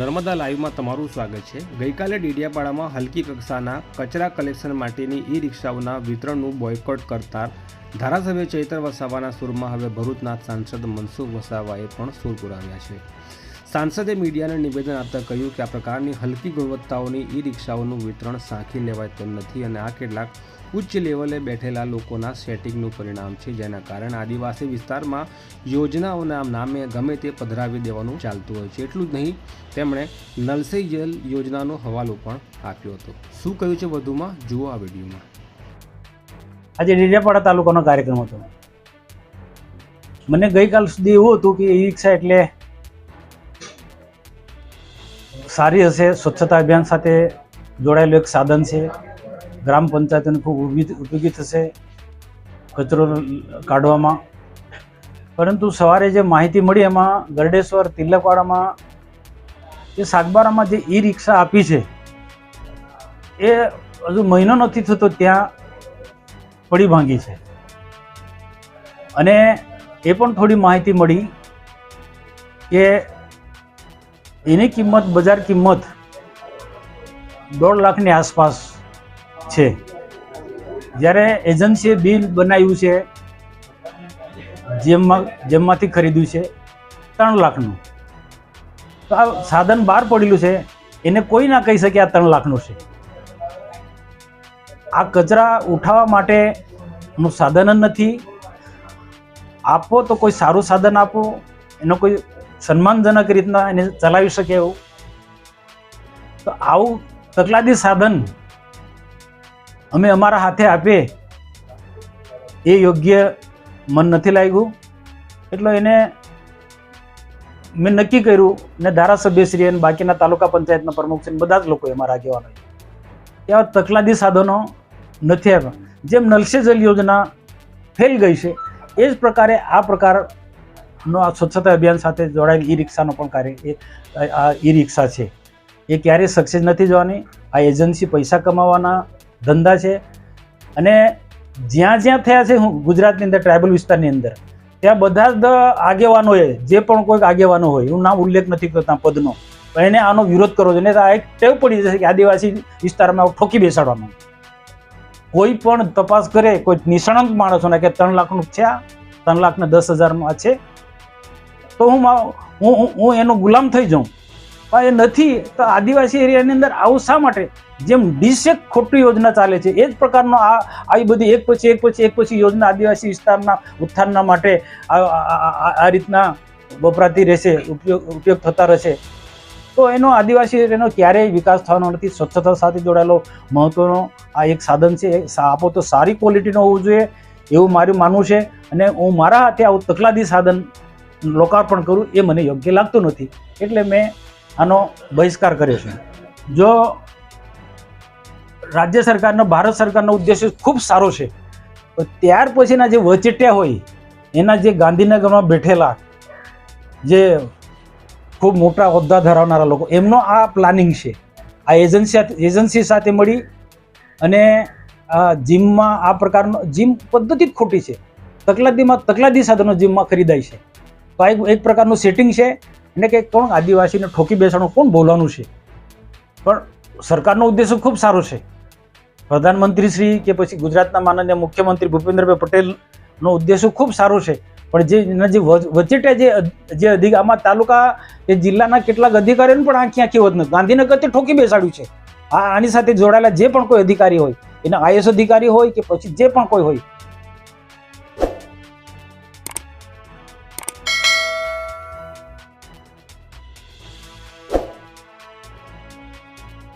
નર્મદા લાઈવમાં તમારું સ્વાગત છે. ગઈકાલે ડેડિયાપાડામાં હલકી કક્ષાના કચરા કલેક્શન માટેની ઈ રિક્ષાઓના વિતરણનું બોયકોટ કરતા ધારાસભ્ય ચૈતર વસાવાના સુરમાં હવે ભરૂચના સાંસદ મનસુખ વસાવાએ પણ સૂર પુરાવ્યા છે. સાંસદે મીડિયાને નિવેદન આપતા કહ્યું કે આ પ્રકારની હલકી ગુણવત્તાઓની ઈ રિક્ષાઓનું વિતરણ સાંખી લેવાય તેમ નથી અને આ કેટલાક ઉચ્ચ લેવલે બેઠેલા લોકોના સેટિંગનું પરિણામ છે, જેના કારણે આદિવાસી વિસ્તારમાં યોજનાઓના નામે ગમે તે પધરાવી દેવાનું ચાલતું હોય છે. એટલું જ નહીં, તેમણે નલ સે જલ યોજનાનો હવાલો પણ આપ્યો હતો. શું કહ્યું છે વધુમાં? જુઓ આ વિડીયોમાં. આજે ડેડિયાપાડા તાલુકાનો કાર્યક્રમ હતો. મને ગઈકાલ સુધી એવું હતું કે ઈ રિક્ષા એટલે સારી હશે, સ્વચ્છતા અભિયાન સાથે જોડાયેલું એક સાધન છે. ગ્રામ પંચાયતને ખૂબ ઉપયોગી થશે કચરો કાઢવામાં. પરંતુ સવારે જે માહિતી મળી એમાં ગરડેશ્વર તિલકવાડામાં જે સાગબારામાં જે ઈ રિક્ષા આપી છે, એ હજુ મહિનો નથી થતો ત્યાં પડી ભાંગી છે. અને એ પણ થોડી માહિતી મળી કે એની કિંમત બજાર કિંમત દોઢ લાખની આસપાસ છે. જ્યારે એજન્સીએ બિલ બનાવ્યું છે, જેમમાં, જેમમાંથી ખરીદ્યું છે, ત્રણ લાખનું. તો આ સાધન બહાર પડેલું છે, એને કોઈ ના કહી શકે આ ત્રણ લાખનું છે. આ કચરા ઉઠાવવા માટેનું સાધન જ નથી. આપો તો કોઈ સારું સાધન આપો, એનો કોઈ સન્માનજનક રીતના એને ચલાવી શકે એવું? તો આવું તકલાદી સાધન અમે અમારા હાથે આપીએ, એ યોગ્ય મન નથી લાગ્યું. એટલે એને મેં નક્કી કર્યું ને ધારાસભ્યશ્રી અને બાકીના તાલુકા પંચાયતના પ્રમુખ ને બધા જ લોકોએ અમારા આગેવાનો. એવા તકલાદી સાધનો નથી આવ્યા જેમ નલસેજલ જલ યોજના ફેલ ગઈ છે, એ જ પ્રકારે આ પ્રકારનો આ સ્વચ્છતા અભિયાન સાથે જોડાયેલ ઈ રિક્ષાનો પણ કાર્ય, એ આ ઈ રિક્ષા છે. એ ક્યારેય સક્સેસ નથી જવાની. આ એજન્સી પૈસા કમાવાના ધંધા છે. અને જ્યાં જ્યાં થયા છે, હું ગુજરાતની અંદર ટ્રાઇબલ વિસ્તારની અંદર, ત્યાં બધા જ આગેવાનોએ જે પણ કોઈક આગેવાનો હોય હું નામ ઉલ્લેખ નથી કરતા પદનો, પણ એને આનો વિરોધ કરવો જોઈએ. આ એક ટેવ પડી જશે કે આદિવાસી વિસ્તારમાં આવું ઠોકી બેસાડવાનું. કોઈ પણ તપાસ કરે, કોઈ નિષ્ણાંત માણસોને કે ત્રણ લાખનું છે આ, ત્રણ લાખને દસ હજારમાં છે તો હું હું હું- એનો ગુલામ થઈ જાઉં. પણ એ નથી, તો આદિવાસી એરિયાની અંદર આવું શા માટે? જેમ ડીસેક ખોટી યોજના ચાલે છે, એ જ પ્રકારનો આ આવી બધી એક પછી એક પછી એક પછી યોજના આદિવાસી વિસ્તારના ઉત્થાનના માટે આ રીતના વપરાતી રહેશે, ઉપયોગ ઉપયોગ થતા રહેશે. તો એનો આદિવાસી એનો ક્યારેય વિકાસ થવાનો નથી. સ્વચ્છતા સાથે જોડાયેલો મહત્વનો આ એક સાધન છે. આપો તો સારી ક્વોલિટીનો હોવું જોઈએ, એવું મારું માનવું છે. અને હું મારા હાથે આવું તકલાદી સાધન લોકાર્પણ કરું એ મને યોગ્ય લાગતું નથી. એટલે મેં આનો બહિષ્કાર કર્યો છે. જો રાજ્ય સરકારનો, ભારત સરકારનો ઉદ્દેશ્ય ખૂબ સારો છે, તો ત્યાર પછીના જે વચેટિયા હોય, એના જે ગાંધીનગરમાં બેઠેલા જે ખૂબ મોટા હોદ્દા ધરાવનારા લોકો, એમનો આ પ્લાનિંગ છે. આ એજન્સી એજન્સી સાથે મળી અને જીમમાં આ પ્રકારનો, જીમ પદ્ધતિ જ ખોટી છે. તકલાદીમાં તકલાદી સાધનો જીમમાં ખરીદાય છે. તો આ એક પ્રકારનું સેટિંગ છે. એટલે કે કોણ આદિવાસીને ઠોકી બેસવાનું કોણ બોલવાનું છે? પણ સરકારનો ઉદ્દેશ ખૂબ સારો છે. પ્રધાનમંત્રી શ્રી કે પછી ગુજરાતના માનનીય મુખ્યમંત્રી ભૂપેન્દ્રભાઈ પટેલનો ઉદ્દેશ ખૂબ સારો છે. પણ જે એના જે વચેટે જે જે અધિક આમાં તાલુકા કે જિલ્લાના કેટલાક અધિકારીઓને પણ આંખી આંખી હોત નથી ગાંધીનગર તે ઠોકી બેસાડ્યું છે. આ આની સાથે જોડાયેલા જે પણ કોઈ અધિકારી હોય, એના આઈએસ અધિકારી હોય કે પછી જે પણ કોઈ હોય